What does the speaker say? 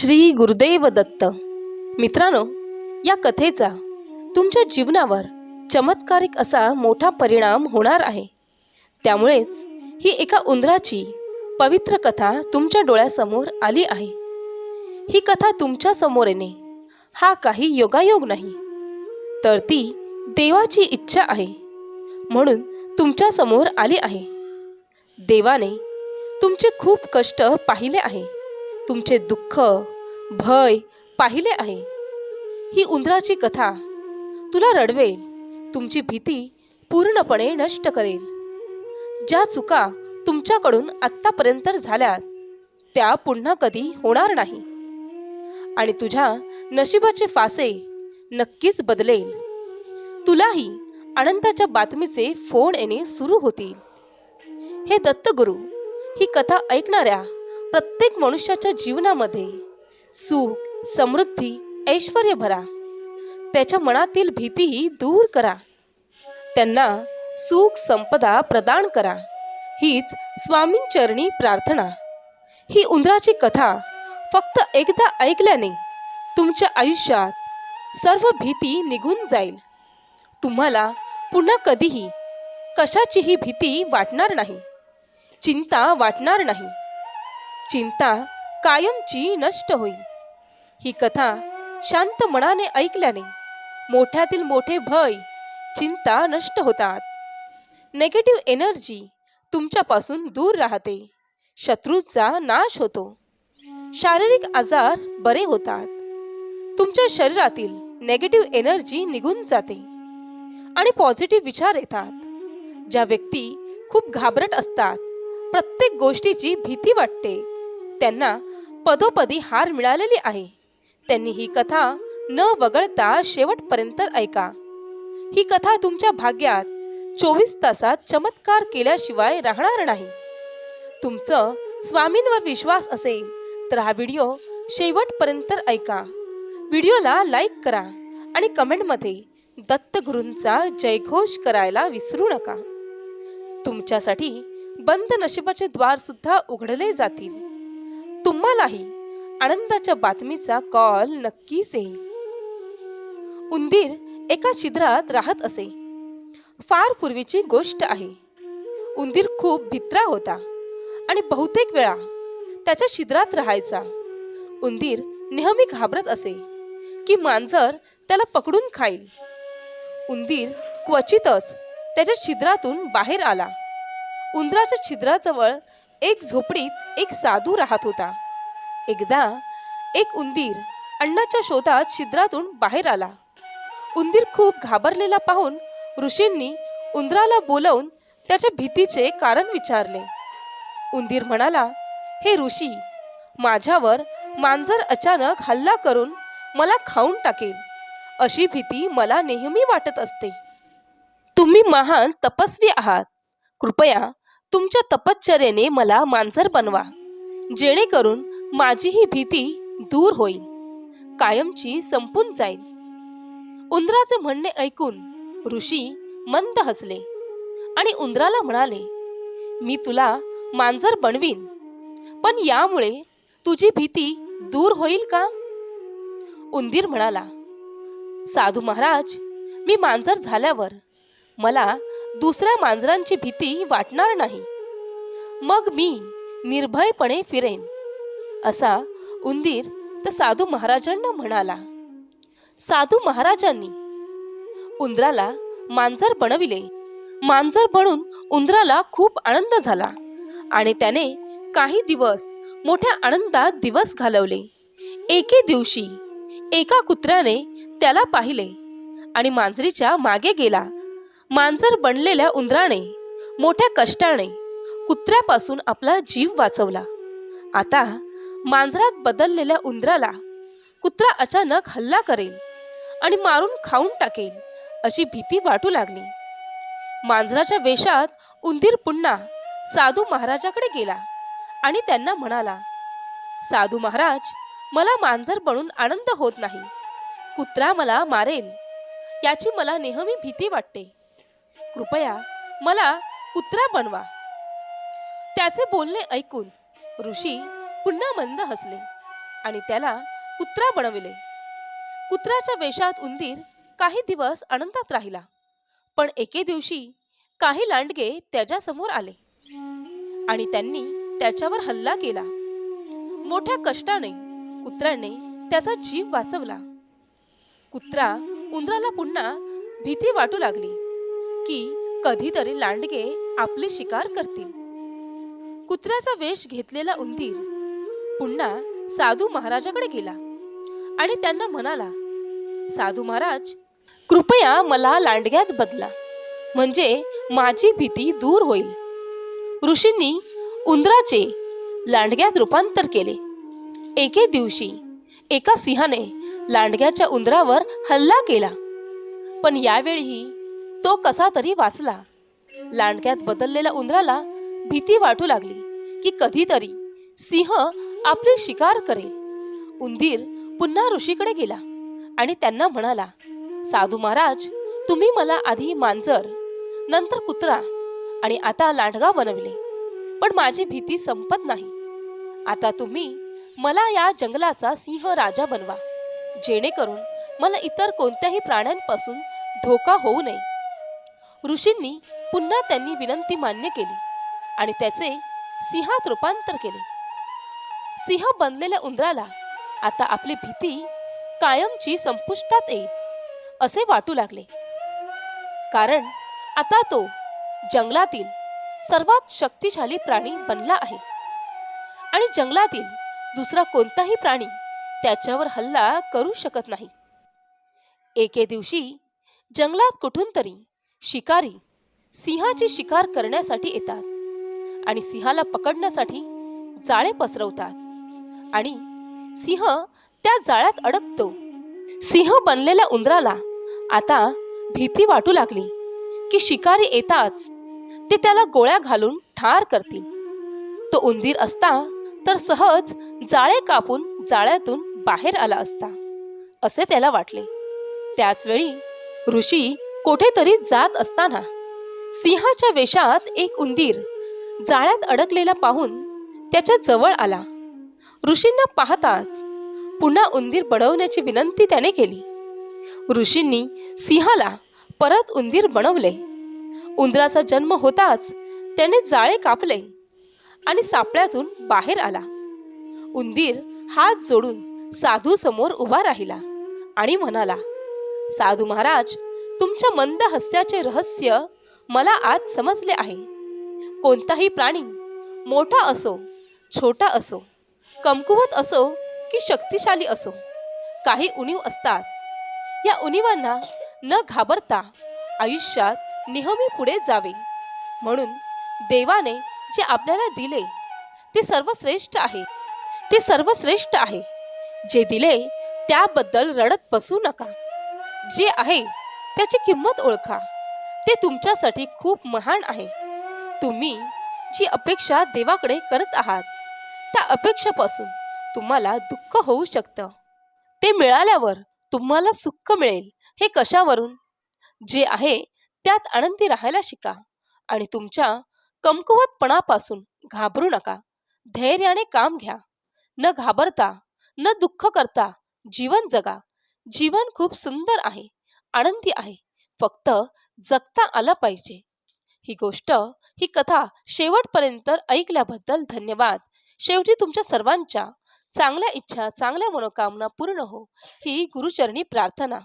श्री गुरुदेव दत्त. मित्रांनो या कथेचा तुमच्या जीवनावर चमत्कारिक असा मोठा परिणाम होणार आहे. त्यामुळेच ही एका उंदराची पवित्र कथा तुमच्या डोळ्यासमोर आली आहे. ही कथा तुमच्यासमोर येणे हा काही योगायोग नाही तर ती देवाची इच्छा आहे म्हणून तुमच्यासमोर आली आहे. देवाने तुमचे खूप कष्ट पाहिले आहे. तुमचे दुःख भय पाहिले आहे. ही उंदराची कथा तुला रडवेल. तुमची भीती पूर्णपणे नष्ट करेल. ज्या चुका तुमच्याकडून आत्तापर्यंत झाल्या त्या पुन्हा कधी होणार नाही. आणि तुझ्या नशिबाचे फासे नक्कीच बदलेल. तुलाही आनंदाच्या बातमीचे फोन येणे सुरू होतील. हे दत्तगुरू ही कथा ऐकणाऱ्या प्रत्येक मनुष्याच्या जीवनामध्ये सुख समृद्धी ऐश्वर भरा. त्याच्या मनातील भीतीही दूर करा. त्यांना सुख संपदा प्रदान करा. हीच स्वामींचरणी प्रार्थना. ही उंदराची कथा फक्त एकदा ऐकल्याने तुमच्या आयुष्यात सर्व भीती निघून जाईल. तुम्हाला पुन्हा कधीही कशाचीही भीती वाटणार नाही. चिंता वाटणार नाही. चिंता कायमची नष्ट होईल. ही कथा शांत मनाने ऐकल्याने मोठ्यातील मोठे भय चिंता नष्ट होतात. नेगेटिव्ह एनर्जी तुमच्यापासून दूर राहते. शत्रूचा नाश होतो. शारीरिक आजार बरे होतात. तुमच्या शरीरातील नेगेटिव्ह एनर्जी निघून जाते. आणि पॉझिटिव्ह विचार येतात. ज्या व्यक्ती खूप घाबरट असतात प्रत्येक गोष्टीची भीती वाटते. त्यांना पदोपदी हार मिळालेली आहे. त्यांनी ही कथा न वगळता शेवटपर्यंत ऐका. ही कथा तुमच्या भाग्यात चोवीस तासात चमत्कार केल्याशिवाय राहणार नाही. तुमचं स्वामींवर विश्वास असेल तर हा व्हिडिओ शेवटपर्यंत ऐका. व्हिडिओला लाईक करा आणि कमेंटमध्ये दत्तगुरूंचा जयघोष करायला विसरू नका. तुमच्यासाठी बंद नशिबाचे द्वार सुद्धा उघडले जातील. तुम्हालाही आनंदाच्या बातमीचा कॉल नक्कीच येईल. उंदीर एका छिद्रात राहत असे. फार पूर्वीची गोष्ट आहे. उंदीर खूप भित्रा होता आणि बहुतेक वेळा त्याच्या छिद्रात राहायचा. उंदीर नेहमी घाबरत असे की मांजर त्याला पकडून खाईल. उंदीर क्वचितच त्याच्या छिद्रातून बाहेर आला. उंदराच्या छिद्राजवळ एक झोपडीत एक साधू राहत होता. एकदा एक उंदीर अण्णाच्या शोधात छिद्रातून बाहेर आला. उंदीर खूप घाबरलेला पाहून ऋषींनी उंदराला बोलवून त्याच्या भीतीचे कारण विचारले. उंदीर म्हणाला हे ऋषी माझ्यावर मांजर अचानक हल्ला करून मला खाऊन टाकेल. अशी भीती मला नेहमी वाटत असते. तुम्ही महान तपस्वी आहात. कृपया तुमच्या तपश्चर्येने मला मांजर बनवा. जेणेकरून माझी ही भीती दूर होईल. कायमची संपून जाईल. उंदराचे म्हणणे ऐकून ऋषी मंद हसले आणि उंदराला म्हणाले मी तुला मांजर बनवीन पण यामुळे तुझी भीती दूर होईल का? उंदीर म्हणाला साधू महाराज मी मांजर झाल्यावर मला दुसऱ्या मांजरांची भीती वाटणार नाही. मग मी निर्भयपणे फिरेन. असा उंदीर तर साधू महाराजांना म्हणाला. साधू महाराजांनी उंदराला मांजर बनविले. मांजर बनून उंदराला खूप आनंद झाला आणि त्याने काही दिवस मोठ्या आनंदात दिवस घालवले. एके दिवशी एका कुत्र्याने त्याला पाहिले आणि मांजरीच्या मागे गेला. मांजर बनलेल्या उंदराने मोठ्या कष्टाने कुत्र्यापासून आपला जीव वाचवला. आता मांजरात बदललेल्या उंदराला कुत्रा अचानक हल्ला करेल आणि मारून खाऊन टाकेल अशी भीती वाटू लागली. मांजराच्या वेशात उंदीर पुन्हा साधू महाराजाकडे गेला आणि त्यांना म्हणाला साधू महाराज मला मांजर बनून आनंद होत नाही. कुत्रा मला मारेल याची मला नेहमी भीती वाटते. कृपया मला कुत्रा बनवा. त्याचे बोलणे ऐकून ऋषी पुन्हा मंद हसले आणि त्याला कुत्रा बनविले. कुत्र्याच्या वेशात उंदीर काही दिवस आनंदात राहिला पण एके दिवशी काही लांडगे त्याच्यासमोर आले आणि त्यांनी त्याच्यावर हल्ला केला. मोठ्या कष्टाने कुत्र्याने त्याचा जीव वाचवला. कुत्रा उंदराला पुन्हा भीती वाटू लागली. की कधीतरी लांडगे आपली शिकार करतील. कुत्र्याचा वेश घेतलेला उंदीर पुन्हा साधू महाराजाकडे गेला आणि त्यांना म्हणाला साधू महाराज कृपया मला लांडग्यात बदला म्हणजे माझी भीती दूर होईल. ऋषींनी उंदराचे लांडग्यात रूपांतर केले. एके दिवशी एका सिंहाने लांडग्याच्या उंदरावर हल्ला केला. पण यावेळीही तो कसा तरी वाचला. लांडग्यात बदललेल्या उंदराला भीती वाटू लागली की कधीतरी सिंह आपली शिकार करेल. उंदीर पुन्हा ऋषीकडे गेला आणि त्यांना म्हणाला साधू महाराज तुम्ही मला आधी मांजर नंतर कुत्रा आणि आता लांडगा बनविले. पण माझी भीती संपत नाही. आता तुम्ही मला या जंगलाचा सिंह राजा बनवा. जेणेकरून मला इतर कोणत्याही प्राण्यांपासून धोका होऊ नये. ऋषींनी पुन्हा त्यांनी विनंती मान्य केली आणि त्याचे सिंहात रूपांतर केले. सिंह बनलेल्या उंदराला आता आपली भीती कायमची संपुष्टात येईल असे वाटू लागले. कारण आता तो जंगलातील सर्वात शक्तिशाली प्राणी बनला आहे आणि जंगलातील दुसरा कोणताही प्राणी त्याच्यावर हल्ला करू शकत नाही. एके दिवशी जंगलात कुठून तरी शिकारी सिंहाची शिकार करण्यासाठी येतात आणि सिंहाला पकडण्यासाठी जाळे पसरवतात. आणि सिंह त्या जाळ्यात अडकतो. सिंह बनलेल्या उंदराला आता भीती वाटू लागली की शिकारी येताच ते त्याला गोळ्या घालून ठार करतील. तो उंदीर असता तर सहज जाळे कापून जाळ्यातून बाहेर आला असता असे त्याला वाटले. त्याचवेळी ऋषी कुठेतरी जात असताना सिंहाच्या वेशात एक उंदीर जाळ्यात अडकलेला पाहून त्याच्याजवळ आला. ऋषींना पाहताच पुन्हा उंदीर बनवण्याची विनंती त्याने केली. ऋषींनी सिंहाला परत उंदीर बनवले. उंदराचा जन्म होताच त्याने जाळे कापले आणि सापळ्यातून बाहेर आला. उंदीर हात जोडून साधू समोर उभा राहिला आणि म्हणाला साधू महाराज तुमच्या मंद हस्याचे रहस्य मला आज समजले आहे. कोणताही प्राणी मोठा असो छोटा असो कमकुवत असो की शक्तिशाली असो काही उणीव असतात. या उणीवांना न घाबरता आयुष्यात नेहमी पुढे जावे. म्हणून देवाने जे आपल्याला दिले ते सर्वश्रेष्ठ आहे. ते सर्वश्रेष्ठ आहे. जे दिले त्याबद्दल रडत बसू नका. जे आहे त्याची किंमत ओळखा. ते तुमच्यासाठी खूप महान आहे. तुम्ही जी अपेक्षा देवाकडे करत आहात त्या अपेक्षेपासून तुम्हाला दुःख होऊ शकतं. ते मिळाल्यावर तुम्हाला सुख मिळेल. हे कशावरून? जे आहे त्यात आनंदी राहायला शिका आणि तुमच्या कमकुवतपणापासून घाबरू नका. धैर्याने काम घ्या. न घाबरता न दुःख करता जीवन जगा. जीवन खूप सुंदर आहे. आनंदी आहे. फक्त जगता आलं पाहिजे. ही गोष्ट ही कथा शेवटपर्यंत ऐकल्याबद्दल धन्यवाद. शेवटी तुमच्या सर्वांच्या चांगल्या इच्छा चांगल्या मनोकामना पूर्ण हो. ही गुरुचरणी प्रार्थना.